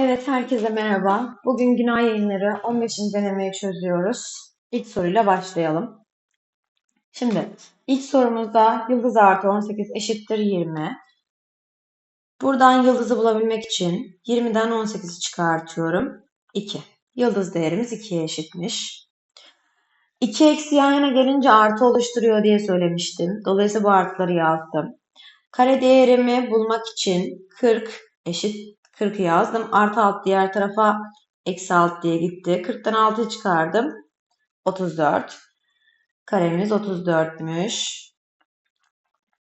Evet, herkese merhaba. Bugün Günah Yayınları 15. denemeyi çözüyoruz. İlk soruyla başlayalım. Şimdi ilk sorumuzda yıldız artı 18 eşittir 20. Buradan yıldızı bulabilmek için 20'den 18'i çıkartıyorum. 2. Yıldız değerimiz 2'ye eşitmiş. 2 eksi yan yana gelince artı oluşturuyor diye söylemiştim. Dolayısıyla bu artıları yazdım. Kare değerimi bulmak için 40 eşit 40'ı yazdım. Artı alt diğer tarafa eksi alt diye gitti. 40'tan 6'yı çıkardım. 34. Karemiz 34'müş.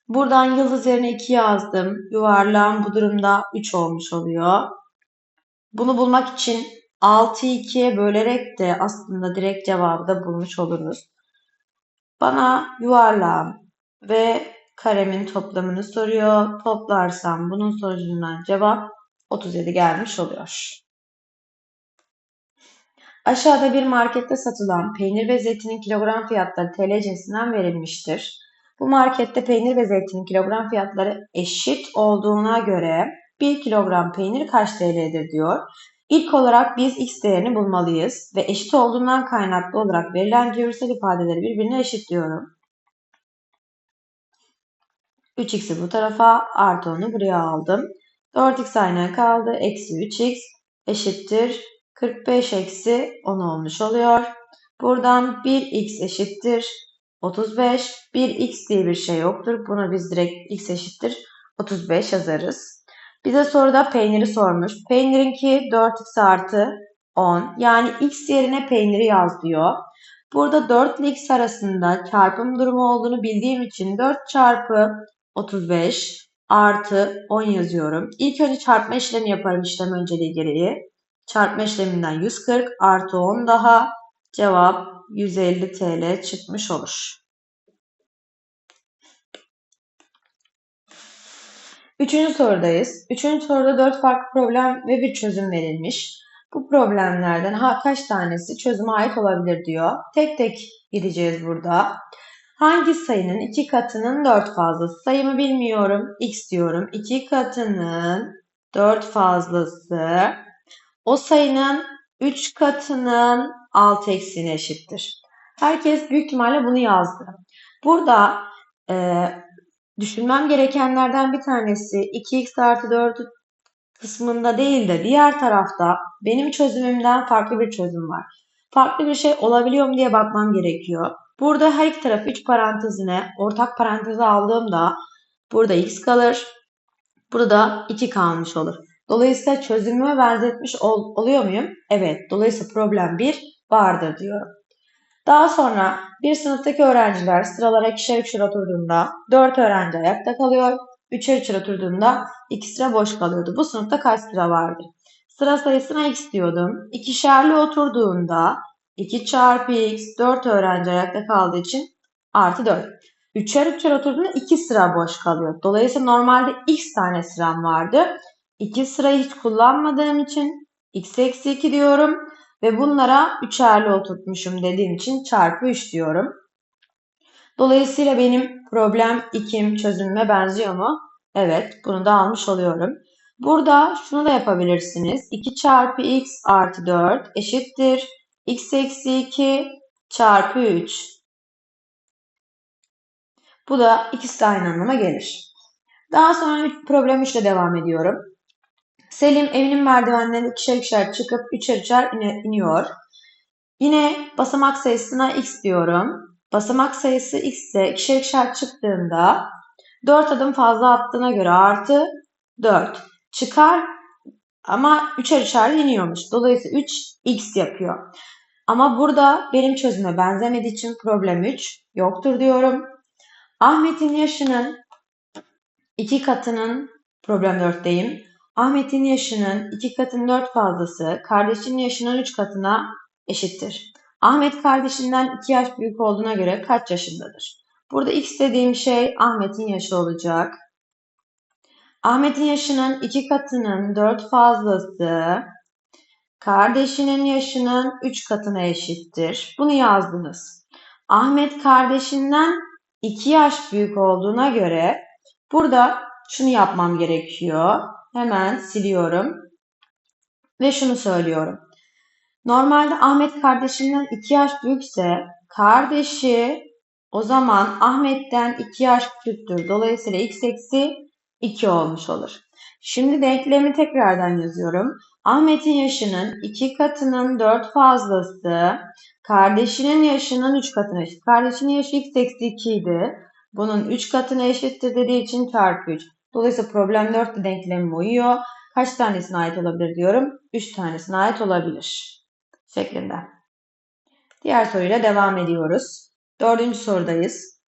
Buradan yıldız yerine 2 yazdım. Yuvarlağım bu durumda 3 olmuş oluyor. Bunu bulmak için 6'yı 2'ye bölerek de aslında direkt cevabı da bulmuş oluruz. Bana yuvarlağım ve karemin toplamını soruyor. Toplarsam bunun sonucundan cevap 37 gelmiş oluyor. Aşağıda bir markette satılan peynir ve zeytinin kilogram fiyatları TL cinsinden verilmiştir. Bu markette peynir ve zeytinin kilogram fiyatları eşit olduğuna göre 1 kilogram peynir kaç TL'dir diyor. İlk olarak biz x değerini bulmalıyız ve eşit olduğundan kaynaklı olarak verilen cebirsel ifadeleri birbirine eşitliyorum. 3x'i bu tarafa artı 10'u buraya aldım. 4x aynı kaldı. Eksi 3x eşittir. 45 eksi 10 olmuş oluyor. Buradan 1x eşittir. 35. 1x diye bir şey yoktur. Buna biz direkt x eşittir. 35 yazarız. Bize soruda peyniri sormuş. Peynirinki 4x artı 10. Yani x yerine peyniri yaz diyor. Burada 4 ile x arasında çarpım durumu olduğunu bildiğim için 4 çarpı 35 artı 10 yazıyorum. İlk önce çarpma işlemi yaparım işlem önceliği gereği. Çarpma işleminden 140 artı 10 daha cevap 150 TL çıkmış olur. Üçüncü sorudayız. Üçüncü soruda dört farklı problem ve bir çözüm verilmiş. Bu problemlerden ha, kaç tanesi çözüme ait olabilir diyor. Tek tek gideceğiz burada. Hangi sayının iki katının dört fazlası? Sayımı bilmiyorum. X diyorum. İki katının dört fazlası o sayının üç katının alt eksiğine eşittir. Herkes büyük ihtimalle bunu yazdı. Burada e, düşünmem gerekenlerden bir tanesi 2x artı 4 kısmında değil de diğer tarafta benim çözümümden farklı bir çözüm var. Farklı bir şey olabiliyor mu diye bakmam gerekiyor. Burada her iki tarafı 3 parantezine ortak paranteze aldığımda burada x kalır. Burada 2 kalmış olur. Dolayısıyla çözümüme benzetmiş ol, oluyor muyum? Evet. Dolayısıyla problem 1 vardır diyorum. Daha sonra bir sınıftaki öğrenciler sıralara ikişer üçer oturduğunda 4 öğrenci ayakta kalıyor. Üçer üçer oturduğunda 2 sıra boş kalıyordu. Bu sınıfta kaç sıra vardı? Sıra sayısına x diyordum. İkişerli oturduğunda 2 çarpı x 4 öğrenci ayakta kaldığı için artı 4. Üçer üçer oturduğunda 2 sıra boş kalıyor. Dolayısıyla normalde x tane sıram vardı. 2 sırayı hiç kullanmadığım için x eksi 2 diyorum. Ve bunlara üçerli oturtmuşum dediğim için çarpı 3 diyorum. Dolayısıyla benim problem 2'm çözümüme benziyor mu? Evet bunu da almış oluyorum. Burada şunu da yapabilirsiniz. 2 çarpı x artı 4 eşittir x eksi 2 çarpı 3. Bu da ikisi de aynı anlama gelir. Daha sonra problem 3 ile devam ediyorum. Selim evinin merdivenlerini ikişer ikişer çıkıp üçer üçer iniyor. Yine basamak sayısına x diyorum. Basamak sayısı x ise ikişer ikişer çıktığında 4 adım fazla attığına göre artı 4. Çıkar ama üçer üçer iniyormuş. Dolayısıyla 3 x yapıyor. Ama burada benim çözüme benzemediği için problem 3 yoktur diyorum. Ahmet'in yaşının iki katının problem 4'teyim. Ahmet'in yaşının iki katının 4 fazlası kardeşinin yaşının 3 katına eşittir. Ahmet kardeşinden 2 yaş büyük olduğuna göre kaç yaşındadır? Burada x dediğim şey Ahmet'in yaşı olacak. Ahmet'in yaşının 2 katının 4 fazlası kardeşinin yaşının 3 katına eşittir. Bunu yazdınız. Ahmet kardeşinden 2 yaş büyük olduğuna göre burada şunu yapmam gerekiyor. Hemen siliyorum. ve şunu söylüyorum. Normalde Ahmet kardeşinden 2 yaş büyükse kardeşi o zaman Ahmet'ten 2 yaş küçüktür. Dolayısıyla x eksi 2 olmuş olur. Şimdi denklemi tekrardan yazıyorum. Ahmet'in yaşının 2 katının 4 fazlası kardeşinin yaşının 3 katına eşit. Kardeşinin yaşı x eksi 2 idi. Bunun 3 katına eşittir dediği için çarpı 3. Dolayısıyla problem 4 de denklemime uyuyor. Kaç tanesine ait olabilir diyorum. 3 tanesine ait olabilir. Şeklinde. Diğer soruyla devam ediyoruz. Dördüncü sorudayız.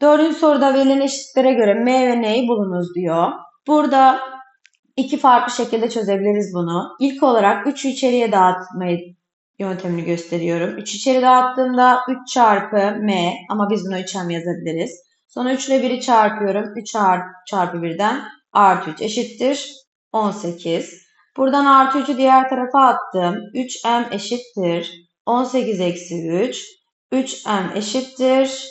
Dördüncü soruda verilen eşitlere göre m ve n'yi bulunuz diyor. Burada iki farklı şekilde çözebiliriz bunu. İlk olarak 3'ü içeriye dağıtmayı yöntemini gösteriyorum. 3 içeri dağıttığımda 3 çarpı m ama biz bunu 3m yazabiliriz. Sonra 3 ile 1'i çarpıyorum. 3 çarpı 1'den artı 3 eşittir 18. Buradan artı 3'ü diğer tarafa attım. 3m eşittir 18 eksi 3. 3m eşittir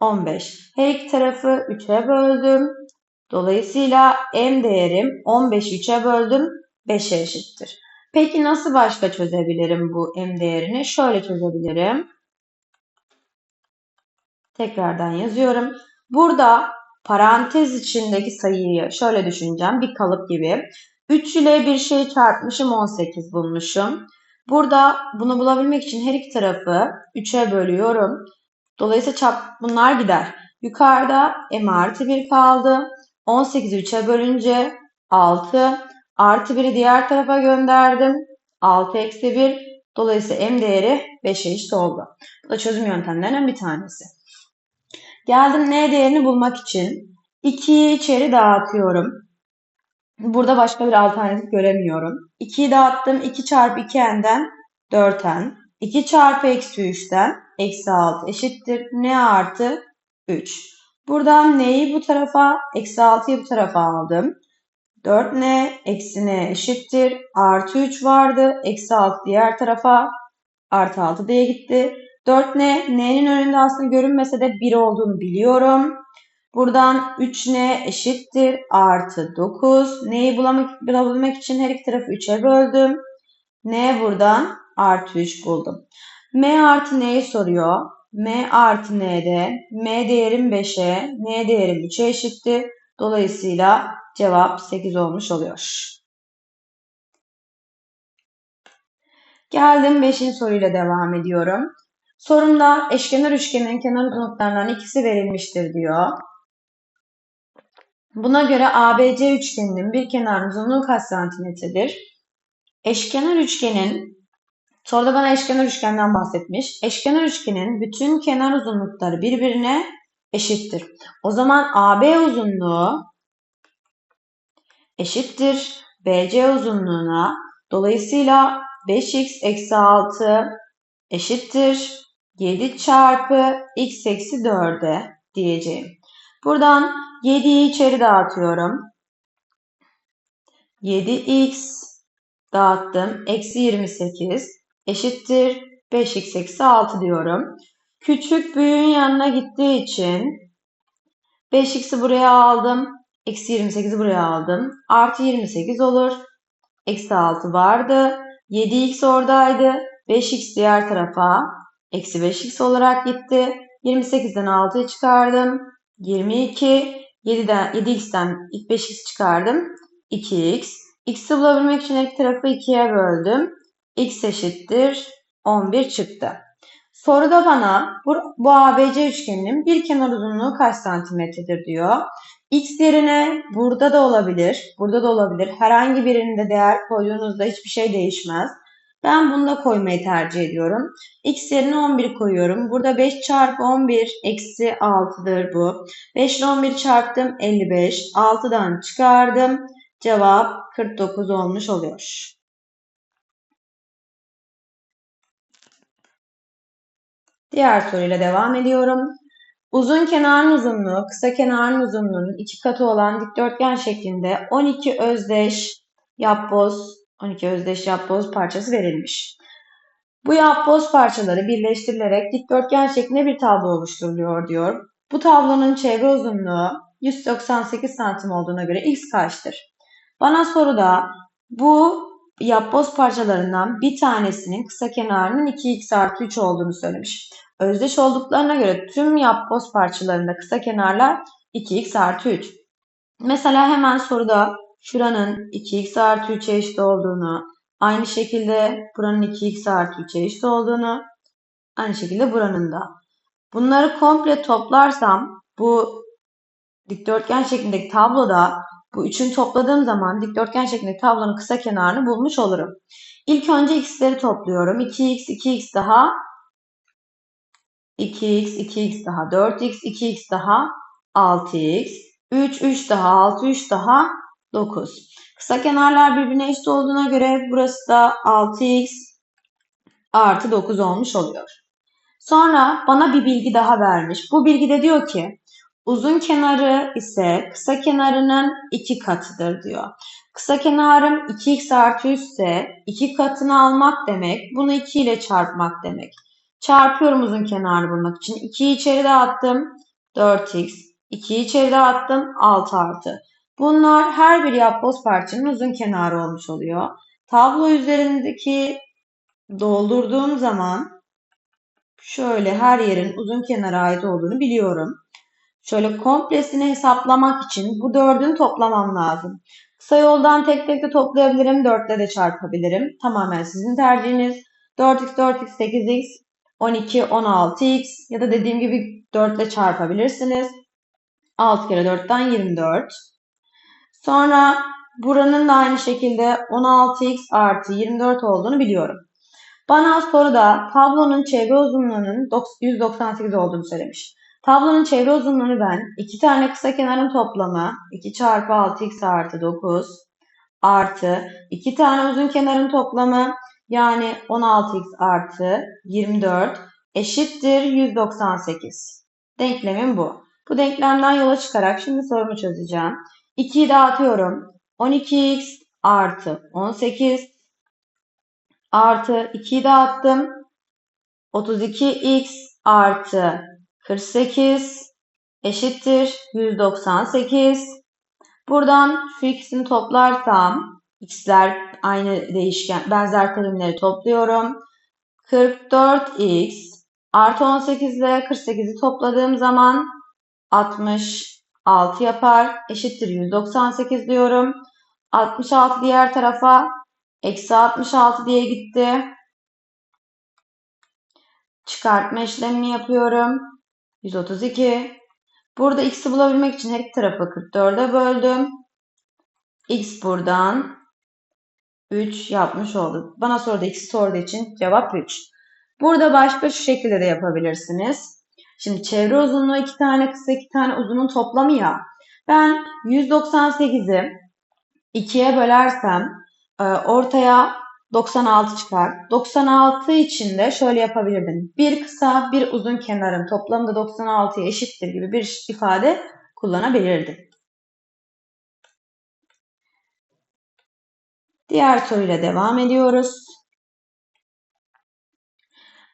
15. Her iki tarafı 3'e böldüm. Dolayısıyla m değerim 15'i 3'e böldüm. 5'e eşittir. Peki nasıl başka çözebilirim bu m değerini? Şöyle çözebilirim. Tekrardan yazıyorum. Burada parantez içindeki sayıyı şöyle düşüneceğim. Bir kalıp gibi. 3 ile bir şey çarpmışım 18 bulmuşum. Burada bunu bulabilmek için her iki tarafı 3'e bölüyorum. Dolayısıyla çarp bunlar gider. Yukarıda m artı 1 kaldı. 18'i 3'e bölünce 6 artı 1'i diğer tarafa gönderdim. 6 eksi 1. Dolayısıyla m değeri 5'e eşit oldu. Bu da çözüm yöntemlerinden bir tanesi. Geldim n değerini bulmak için 2'yi içeri dağıtıyorum. Burada başka bir alternatif göremiyorum. 2'yi dağıttım. 2 çarpı 2n'den 4n. 2 çarpı eksi 3'ten eksi 6 eşittir. n artı 3. Buradan n'yi bu tarafa, eksi 6'yı bu tarafa aldım. 4n eksi n eşittir. Artı 3 vardı. Eksi 6 diğer tarafa. Artı 6 diye gitti. 4n n'nin önünde aslında görünmese de 1 olduğunu biliyorum. Buradan 3n eşittir artı 9. N'yi bulamak, bulabilmek için her iki tarafı 3'e böldüm. N buradan artı 3 buldum. M artı N'yi soruyor. M artı N'de M değerim 5'e, N değerim 3'e eşitti. Dolayısıyla cevap 8 olmuş oluyor. Geldim 5. soruyla devam ediyorum. Sorumda eşkenar üçgenin kenar uzunluklarından ikisi verilmiştir diyor. Buna göre ABC üçgeninin bir kenar uzunluğu kaç santimetredir? Eşkenar üçgenin soruda bana eşkenar üçgenden bahsetmiş. Eşkenar üçgenin bütün kenar uzunlukları birbirine eşittir. O zaman AB uzunluğu eşittir BC uzunluğuna. Dolayısıyla 5x eksi 6 eşittir 7 çarpı x eksi 4'e diyeceğim. Buradan 7'yi içeri dağıtıyorum. 7x dağıttım. Eksi 28 eşittir 5x eksi 6 diyorum. Küçük büyüğün yanına gittiği için 5x'i buraya aldım. Eksi 28'i buraya aldım. Artı 28 olur. Eksi 6 vardı. 7x oradaydı. 5x diğer tarafa. Eksi 5x olarak gitti. 28'den 6'yı çıkardım. 22. 7'den, 7x'ten ilk 5x çıkardım. 2x. x'i bulabilmek için her tarafı 2'ye böldüm. X eşittir 11 çıktı. Soruda bana bu, bu ABC üçgeninin bir kenar uzunluğu kaç santimetredir diyor. X yerine burada da olabilir, burada da olabilir. Herhangi birinde değer koyduğunuzda hiçbir şey değişmez. Ben bunu da koymayı tercih ediyorum. X yerine 11 koyuyorum. Burada 5 çarpı 11 eksi 6'dır bu. 5 ile 11 çarptım 55. 6'dan çıkardım. Cevap 49 olmuş oluyor. Diğer soruyla devam ediyorum. Uzun kenarın uzunluğu, kısa kenarın uzunluğunun iki katı olan dikdörtgen şeklinde 12 özdeş yapboz 12 özdeş yapboz parçası verilmiş. Bu yapboz parçaları birleştirilerek dikdörtgen şeklinde bir tablo oluşturuluyor diyor. Bu tablonun çevre uzunluğu 198 santim olduğuna göre x kaçtır? Bana soruda bu yapboz parçalarından bir tanesinin kısa kenarının 2x artı 3 olduğunu söylemiş. Özdeş olduklarına göre tüm yapboz parçalarında kısa kenarlar 2x artı 3. Mesela hemen soruda şuranın 2x artı 3'e eşit olduğunu, aynı şekilde buranın 2x artı 3'e eşit olduğunu, aynı şekilde buranın da. Bunları komple toplarsam bu dikdörtgen şeklindeki tabloda bu üçünü topladığım zaman dikdörtgen şeklindeki tablonun kısa kenarını bulmuş olurum. İlk önce x'leri topluyorum. 2x, 2x daha 2x, 2x daha 4x, 2x daha 6x, 3, 3 daha 6, 3 daha 9. Kısa kenarlar birbirine eşit olduğuna göre burası da 6x artı 9 olmuş oluyor. Sonra bana bir bilgi daha vermiş. Bu bilgide diyor ki uzun kenarı ise kısa kenarının iki katıdır diyor. Kısa kenarım 2x artı 3 ise 2 katını almak demek. Bunu 2 ile çarpmak demek. Çarpıyorum uzun kenarını bulmak için. 2'yi içeri dağıttım. 4x. 2'yi içeri dağıttım. 6 artı. Bunlar her bir yapboz parçanın uzun kenarı olmuş oluyor. Tablo üzerindeki doldurduğum zaman şöyle her yerin uzun kenara ait olduğunu biliyorum. Şöyle komplesini hesaplamak için bu dördün toplamam lazım. Kısa yoldan tek tek de toplayabilirim, dörtle de çarpabilirim. Tamamen sizin tercihiniz. 4x, 4x, 8x, 12, 16x ya da dediğim gibi 4 ile çarpabilirsiniz. 6 kere 4'ten 24. Sonra buranın da aynı şekilde 16x artı 24 olduğunu biliyorum. Bana soruda tablonun çevre uzunluğunun 198 olduğunu söylemiş. Tablonun çevre uzunluğunu ben iki tane kısa kenarın toplamı 2 çarpı 6x artı 9 artı iki tane uzun kenarın toplamı yani 16x artı 24 eşittir 198. Denklemim bu. Bu denklemden yola çıkarak şimdi sorumu çözeceğim. 2'yi dağıtıyorum. 12x artı 18 artı 2'yi dağıttım. 32x artı 48 eşittir 198. Buradan şu ikisini toplarsam x'ler aynı değişken benzer terimleri topluyorum. 44x artı 18 ile 48'i topladığım zaman 66 yapar. Eşittir 198 diyorum. 66 diğer tarafa eksi 66 diye gitti. Çıkartma işlemini yapıyorum. 132. Burada x'i bulabilmek için her iki tarafı 44'e böldüm. x buradan 3 yapmış olduk. Bana soruda x sorduğu için cevap 3. Burada başka şu şekilde de yapabilirsiniz. Şimdi çevre uzunluğu iki tane kısa iki tane uzunun toplamı ya. Ben 198'i 2'ye bölersem e, ortaya 96 çıkar. 96 için de şöyle yapabilirdim. Bir kısa bir uzun kenarın toplamı da 96'ya eşittir gibi bir ifade kullanabilirdim. Diğer soruyla devam ediyoruz.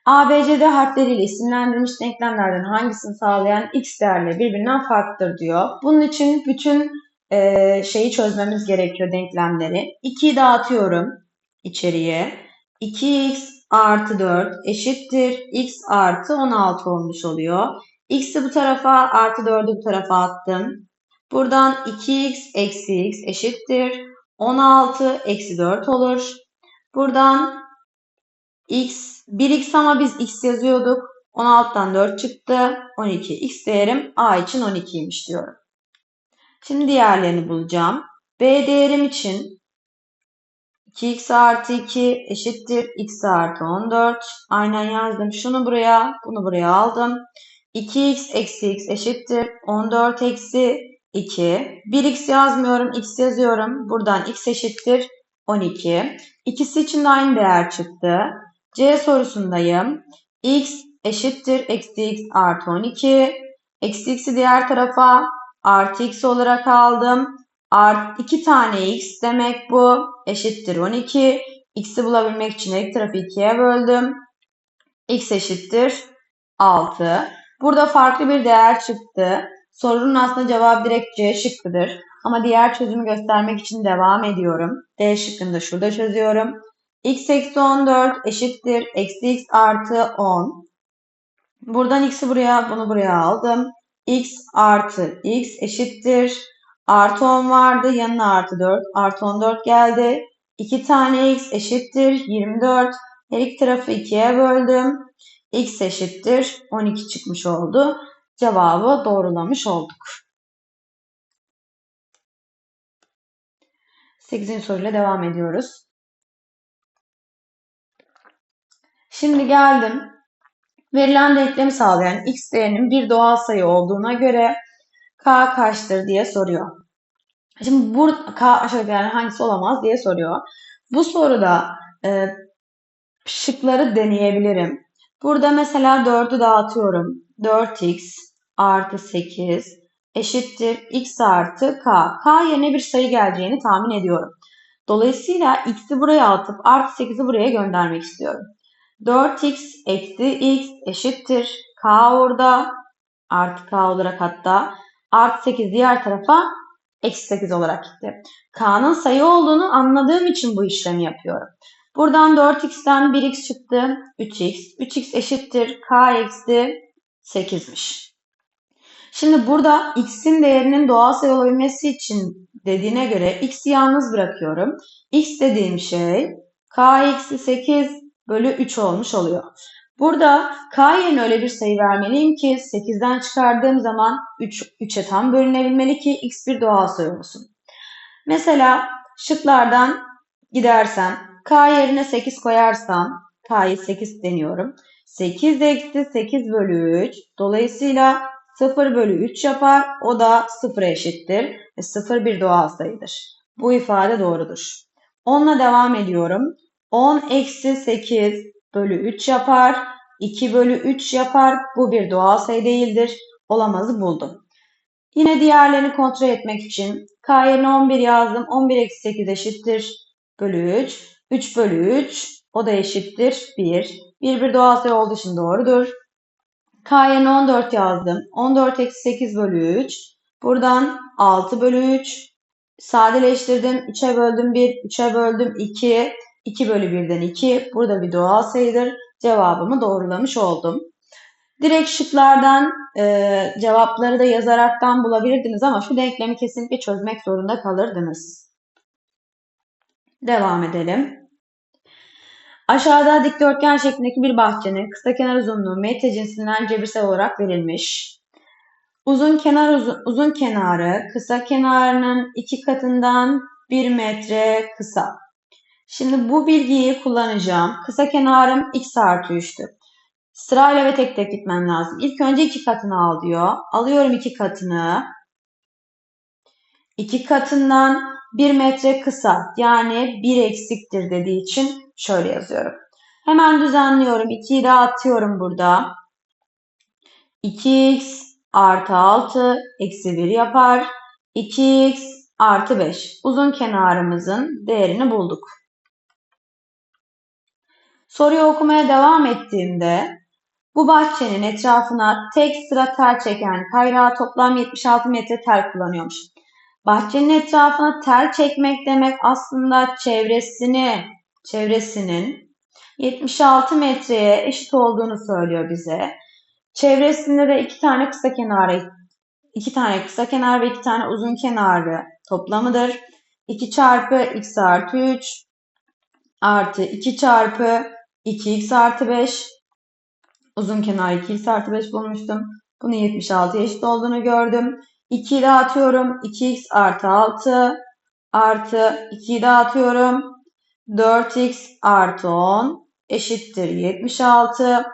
ABCD harfleriyle isimlendirilmiş denklemlerden hangisini sağlayan x değerleri birbirinden farklıdır diyor. Bunun için bütün e, şeyi çözmemiz gerekiyor denklemleri. 2'yi dağıtıyorum içeriye. 2x artı 4 eşittir x artı 16 olmuş oluyor. x'i bu tarafa artı 4'ü bu tarafa attım. Buradan 2x eksi x eşittir 16 eksi 4 olur. Buradan x 1x ama biz x yazıyorduk. 16'dan 4 çıktı. 12. x değerim a için 12'ymiş diyorum. Şimdi diğerlerini bulacağım. b değerim için 2x artı 2 eşittir x artı 14. Aynen yazdım. Şunu buraya, bunu buraya aldım. 2x eksi x eşittir 14 eksi 2. 1x yazmıyorum, x yazıyorum. Buradan x eşittir 12. İkisi için de aynı değer çıktı. C sorusundayım. x eşittir eksi x artı 12. Eksi x'i diğer tarafa artı x olarak aldım. Art 2 tane x demek bu. Eşittir 12. X'i bulabilmek için her tarafı 2'ye böldüm. X eşittir 6. Burada farklı bir değer çıktı. Sorunun aslında cevabı direkt C şıkkıdır. Ama diğer çözümü göstermek için devam ediyorum. D şıkkında şurada çözüyorum. x eksi 14 eşittir. Eksi x artı 10. Buradan x'i buraya, bunu buraya aldım. x artı x eşittir. Artı 10 vardı. Yanına artı 4. Artı 14 geldi. 2 tane x eşittir. 24. Her iki tarafı 2'ye böldüm. x eşittir. 12 çıkmış oldu. Cevabı doğrulamış olduk. 8. soruyla devam ediyoruz. Şimdi geldim. Verilen denklemi sağlayan x değerinin bir doğal sayı olduğuna göre k kaçtır diye soruyor. Şimdi burada k aşağıdaki yani hangisi olamaz diye soruyor. Bu soruda e, şıkları deneyebilirim. Burada mesela 4'ü dağıtıyorum. 4x artı 8 eşittir x artı k. k yerine bir sayı geleceğini tahmin ediyorum. Dolayısıyla x'i buraya atıp artı 8'i buraya göndermek istiyorum. 4x eksi x eşittir. k orada artı k olarak hatta artı 8 diğer tarafa eksi 8 olarak gitti. k'nın sayı olduğunu anladığım için bu işlemi yapıyorum. Buradan 4x'ten 1x çıktı. 3x. 3x eşittir. k eksi 8'miş. Şimdi burada x'in değerinin doğal sayı olabilmesi için dediğine göre x'i yalnız bırakıyorum. x dediğim şey k eksi 8 bölü 3 olmuş oluyor. Burada k yerine öyle bir sayı vermeliyim ki 8'den çıkardığım zaman 3, 3'e tam bölünebilmeli ki x bir doğal sayı olsun. Mesela şıklardan gidersem k yerine 8 koyarsam k'yı 8 deniyorum. 8 eksi 8 bölü 3 dolayısıyla 0 bölü 3 yapar. O da 0'a eşittir. Ve 0 bir doğal sayıdır. Bu ifade doğrudur. 10'la devam ediyorum. 10 eksi 8 bölü 3 yapar. 2 bölü 3 yapar. Bu bir doğal sayı değildir. Olamazı buldum. Yine diğerlerini kontrol etmek için k yerine 11 yazdım. 11 eksi 8 eşittir. Bölü 3. 3 bölü 3 o da eşittir 1. 1 bir doğal sayı olduğu için doğrudur. K yerine 14 yazdım. 14 eksi 8 bölü 3. Buradan 6 bölü 3. Sadeleştirdim. 3'e böldüm 1. 3'e böldüm 2. 2 bölü 1'den 2. Burada bir doğal sayıdır. Cevabımı doğrulamış oldum. Direkt şıklardan e, cevapları da yazaraktan bulabilirdiniz ama şu denklemi kesinlikle çözmek zorunda kalırdınız. Devam edelim. Aşağıda dikdörtgen şeklindeki bir bahçenin kısa kenar uzunluğu metre cinsinden cebirsel olarak verilmiş. Uzun kenar uzun, uzun kenarı kısa kenarının iki katından 1 metre kısa. Şimdi bu bilgiyi kullanacağım. Kısa kenarım x artı 3'tü. Sırayla ve tek tek gitmem lazım. İlk önce iki katını al diyor. Alıyorum iki katını. İki katından 1 metre kısa yani 1 eksiktir dediği için şöyle yazıyorum. Hemen düzenliyorum. 2'yi dağıtıyorum burada. 2x artı 6 eksi 1 yapar. 2x artı 5. Uzun kenarımızın değerini bulduk. Soruyu okumaya devam ettiğimde bu bahçenin etrafına tek sıra tel çeken kayrağı toplam 76 metre tel kullanıyormuş. Bahçenin etrafına tel çekmek demek aslında çevresini, çevresinin 76 metreye eşit olduğunu söylüyor bize. Çevresinde de iki tane kısa kenarı, iki tane kısa kenar ve iki tane uzun kenarı toplamıdır. 2 çarpı x artı 3 artı 2 çarpı 2x artı 5 uzun kenar 2x artı 5 bulmuştum. Bunun 76 eşit olduğunu gördüm. 2'yi dağıtıyorum. 2x artı 6 artı 2'yi dağıtıyorum. 4x artı 10 eşittir 76.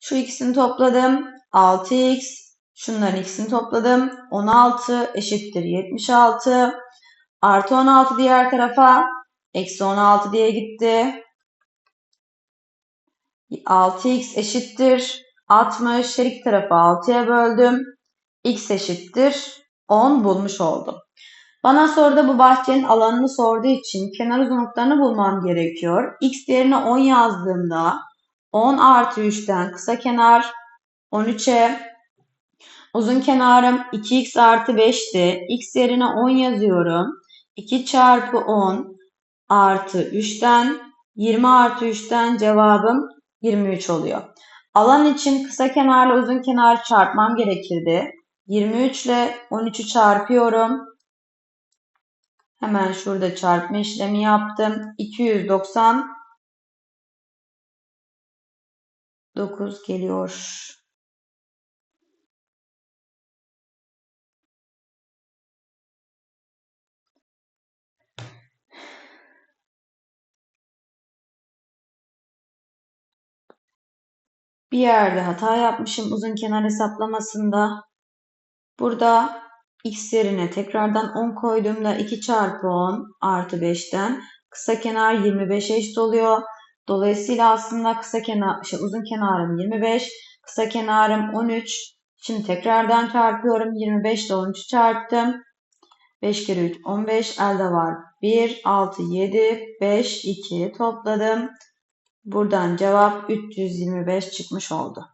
Şu ikisini topladım. 6x. Şunların ikisini topladım. 16 eşittir 76. Artı 16 diğer tarafa. Eksi 16 diye gitti. 6x eşittir 60. Her iki tarafı 6'ya böldüm. x eşittir 10 bulmuş oldum. Bana soruda bu bahçenin alanını sorduğu için kenar uzunluklarını bulmam gerekiyor. X değerine 10 yazdığımda 10 artı 3'ten kısa kenar 13'e Uzun kenarım 2x artı 5'ti. x yerine 10 yazıyorum. 2 çarpı 10 artı 3'ten 20 artı 3'ten cevabım 23 oluyor. Alan için kısa kenarla uzun kenar çarpmam gerekirdi. 23 ile 13'ü çarpıyorum. Hemen şurada çarpma işlemi yaptım. 299 geliyor. Bir yerde hata yapmışım uzun kenar hesaplamasında. Burada x yerine tekrardan 10 koyduğumda 2 çarpı 10 artı 5'ten kısa kenar 25 eşit oluyor. Dolayısıyla aslında kısa kenar, şey, uzun kenarım 25, kısa kenarım 13. Şimdi tekrardan çarpıyorum. 25 ile 13'ü çarptım. 5 kere 3 15 elde var. 1, 6, 7, 5, 2 topladım. Buradan cevap 325 çıkmış oldu.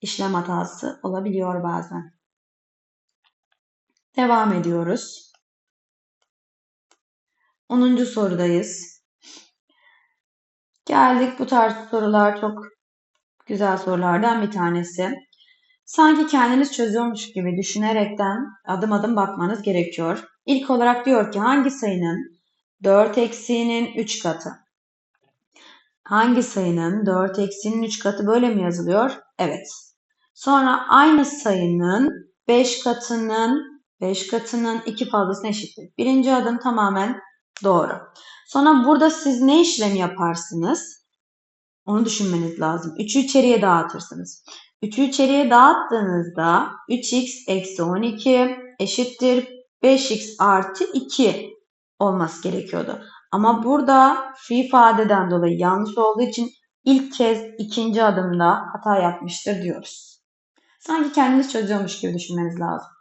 İşlem hatası olabiliyor bazen. Devam ediyoruz. 10. sorudayız. Geldik bu tarz sorular çok güzel sorulardan bir tanesi. Sanki kendiniz çözüyormuş gibi düşünerekten adım adım bakmanız gerekiyor. İlk olarak diyor ki hangi sayının 4 eksiğinin 3 katı? Hangi sayının 4 eksiğinin 3 katı böyle mi yazılıyor? Evet. Sonra aynı sayının 5 katının 5 katının 2 fazlasına eşittir. Birinci adım tamamen doğru. Sonra burada siz ne işlemi yaparsınız? Onu düşünmeniz lazım. 3'ü içeriye dağıtırsınız. 3'ü içeriye dağıttığınızda 3x eksi 12 eşittir 5x artı 2 olması gerekiyordu. Ama burada şu ifadeden dolayı yanlış olduğu için ilk kez ikinci adımda hata yapmıştır diyoruz. Sanki kendiniz çözüyormuş gibi düşünmeniz lazım.